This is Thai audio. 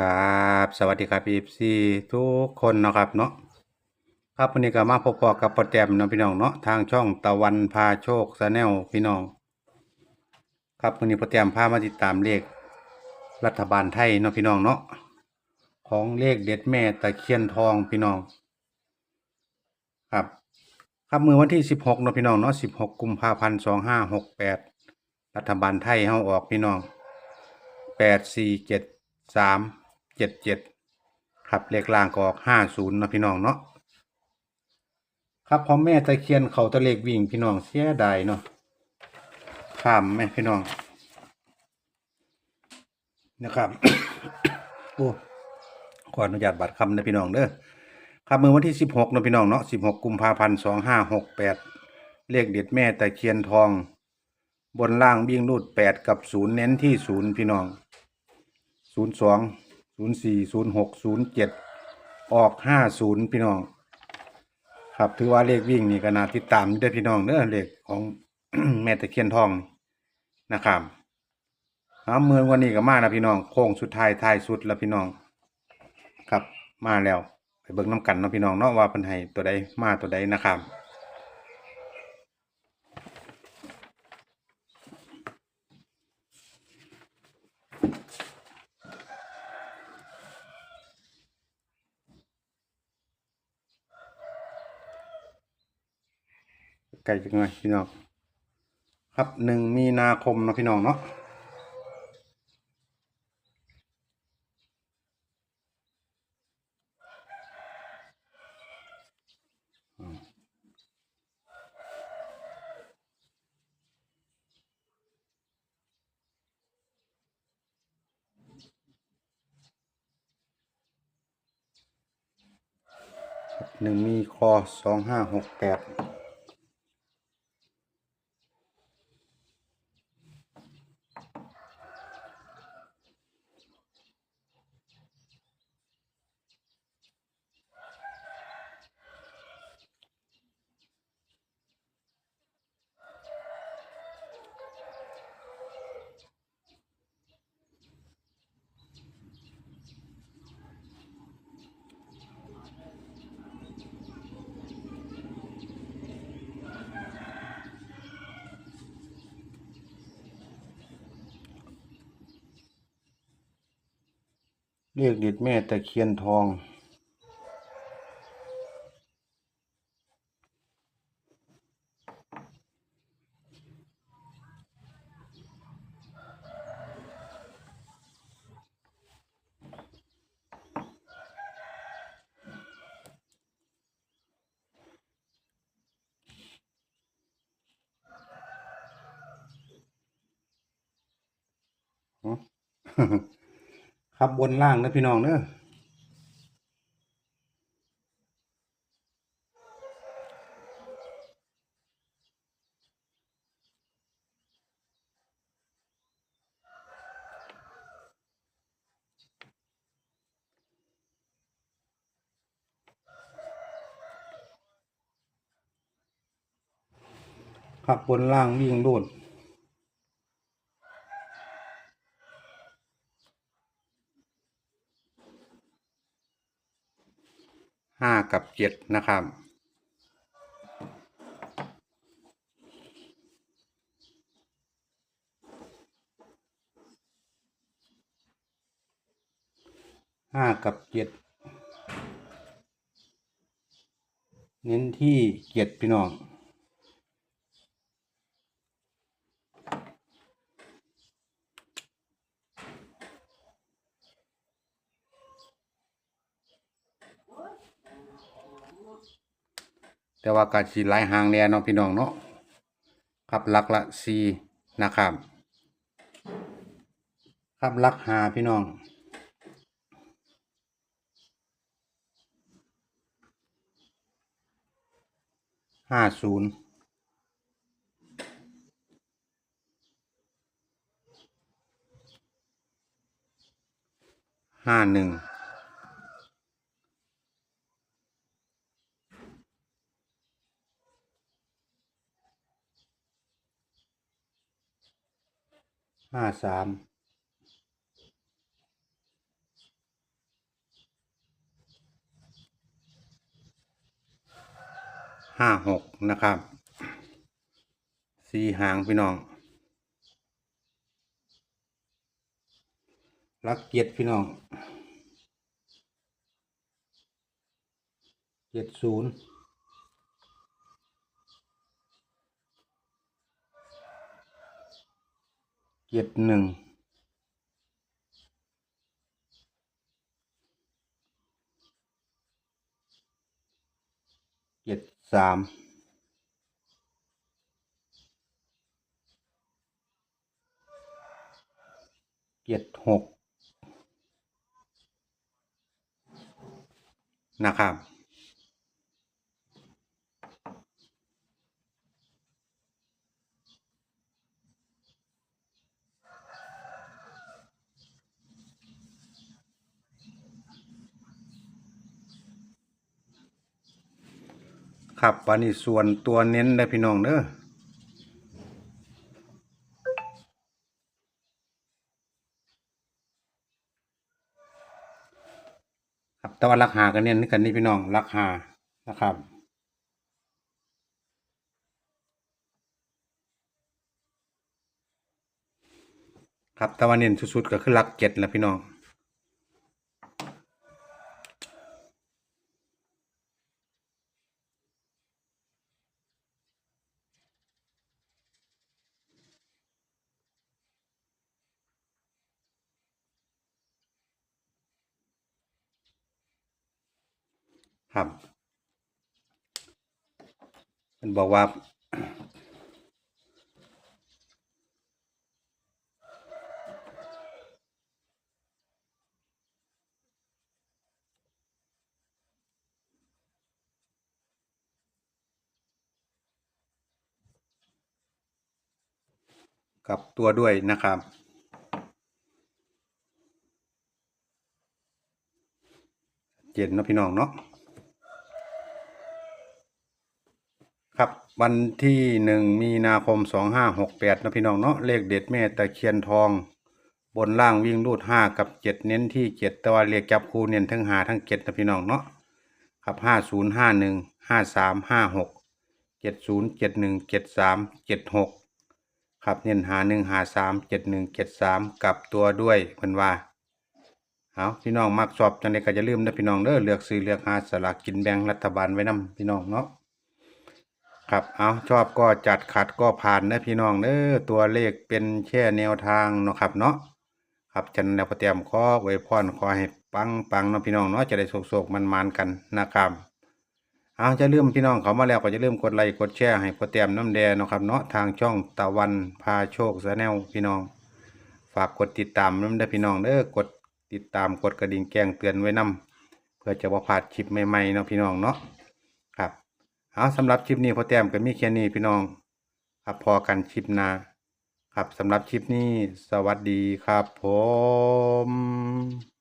ครับสวัสดีครับพี่ซีทุกคนนะครับเนาะครับวันนี้ก็มาพบกับโปรแกรมเนาะพี่น้องเนาะทางช่องตะวันพาโชคแนลพี่น้อง ครับวันนี้โปรแกรมพามาติดตามเลขรัฐบาลไทยเนาะพี่น้องเนาะของเลขเด็ดแม่ตะเคียนทองพี่น้อง ครับ ครับมือวันที่สิบหกเนาะพี่น้องเนาะสิบหกกุมภาพันธ์สองห้าหกแปดรัฐบาลไทยเฮาออกพี่น้องแปดสี่เจ็ดสาม เจ็ดเจ็ดครับเลขล่างก็ออกห้าศูนย์นะพี่น้องเนาะครับพ่อแม่ตะเคียนเขาตะเลขวิ่งพี่น้องเสียดายเนาะข้ามไหมพี่น้องนะครับโอ้ขออนุญาตบัตรคำนะพี่น้องเด้อครับมือวันที่สิบหกนะพี่น้องเนาะสิบหกกุมภาพันธ์สองห้าหกแปดเลขเด็ดแม่ตะเคียนทอง บนล่างวิ่งรูดแปดกับศูนย์เน้นที่ศูนย์พี่น้องศูนย์สอง ศูนย์สี่ศูนย์หกศูนย์เจ็ดออกห้าศูนย์พี่น้อง ครับถือว่าเลขวิ่งนี่ก็น่าติดตามเด้พี่น้องเด้อเลขของ แม่ตะเคียนทองนี่นะครับเอาเมื่อวันนี้ก็มานะพี่น้องโค้งสุดท้ายท้ายสุดแล้วพี่น้อง ครับมาแล้ว ไปเบิ่งน้ำกันเนาะพี่น้องเนาะว่าเพิ่นให้ตัวใดมาตัวใดนะครับ ไกลจังเลยพี่น้องครับหนึ่งมีนาคมเนาะพี่น้องเนาะหนึ่งมีคอสองห้าหกแปด เรียกเด็ดแม่ตะเคียนทอง ครับบนล่างนะพี่น้องเนอะครับบนล่างวิ่งรูด ห้ากับเจ็ดนะครับห้ากับเจ็ดเน้นที่เจ็ดพี่น้อง แต่ว่ากาชีหลายหางแน่เนาะพี่น้องเนาะครับหลักละสี่นะครับ ครับหลักหาพี่น้องห้าศูนย์ห้าหนึ่ง ห้าสามห้าหกนะครับสี่หางพี่น้องรักเกียรติพี่น้องเจ็ดศูนย์ เจ็ดหนึ่งเจ็ดสามเจ็ดหกนะครับ ครับวันนี้ส่วนตัวเน้นได้พี่น้องเด้อครับแต่ว่าราคากันเน้นกันนี่พี่น้องราคานะครับครับแต่ว่าเน้นสุดๆก็คือหลักเจ็ดแหละพี่น้อง ครับมันบอกว่ากลับตัวด้วยนะครับ เจ็ดนะพี่น้องเนาะ ครับ วันที่หนึ่งมีนาคมสองห้าหกแปดนะพี่น้องเนาะเลขเด็ดแม่ตะเคียนทอง บนล่างวิ่งรูดห้ากับเจ็ดเน้นที่เจ็ดแต่ว่าเลขจับคู่เน้นทั้งหาทั้งเจ็ดนะพี่น้องเนาะครับห้าศูนย์ห้าหนึ่งห้าสามห้าหกเจ็ดศูนย์เจ็ดหนึ่งเจ็ดสามเจ็ดหกครับเน้นหาหนึ่งหาสามเจ็ดหนึ่งเจ็ดสามกลับตัวด้วยเพิ่นว่าเอาพี่น้องมักชอบจังไดก็อย่าลืมนะพี่น้องเด้อเลือกซื้อเลือกหาสลากกินแบ่งรัฐบาลไว้นํพี่น้องเนาะ ครับเอาชอบก็จัดขัดก็ผ่านนะพี่น้องเด้อตัวเลขเป็นแค่แนวทางเนาะครับเนาะครับจันแล้วพอเตรียมขอไว้พรขอให้ปังปังเนาะพี่น้องเนาะจะได้โศกๆมันๆกันนะครับเอาจะลืมพี่น้องเขามาแล้วก็จะลืมกดไลค์กดแชร์ให้พอเตรียมน้ำแดงเนาะครับเนาะทางช่องตะวันพาโชคแนลพี่น้อง ฝากกดติดตามน้ำได้พี่น้องเด้อกดติดตามกดกระดิ่งแจ้งเตือนไว้นํเพื่อจะบ่พลาดคลิปใหม่ๆเนาะพี่น้องเนาะ เอาสำหรับคลิปนี้พอแต้มก็มีแค่นี้พี่น้อง ครับพอกันคลิปหน้าครับสำหรับคลิปนี้สวัสดีครับผม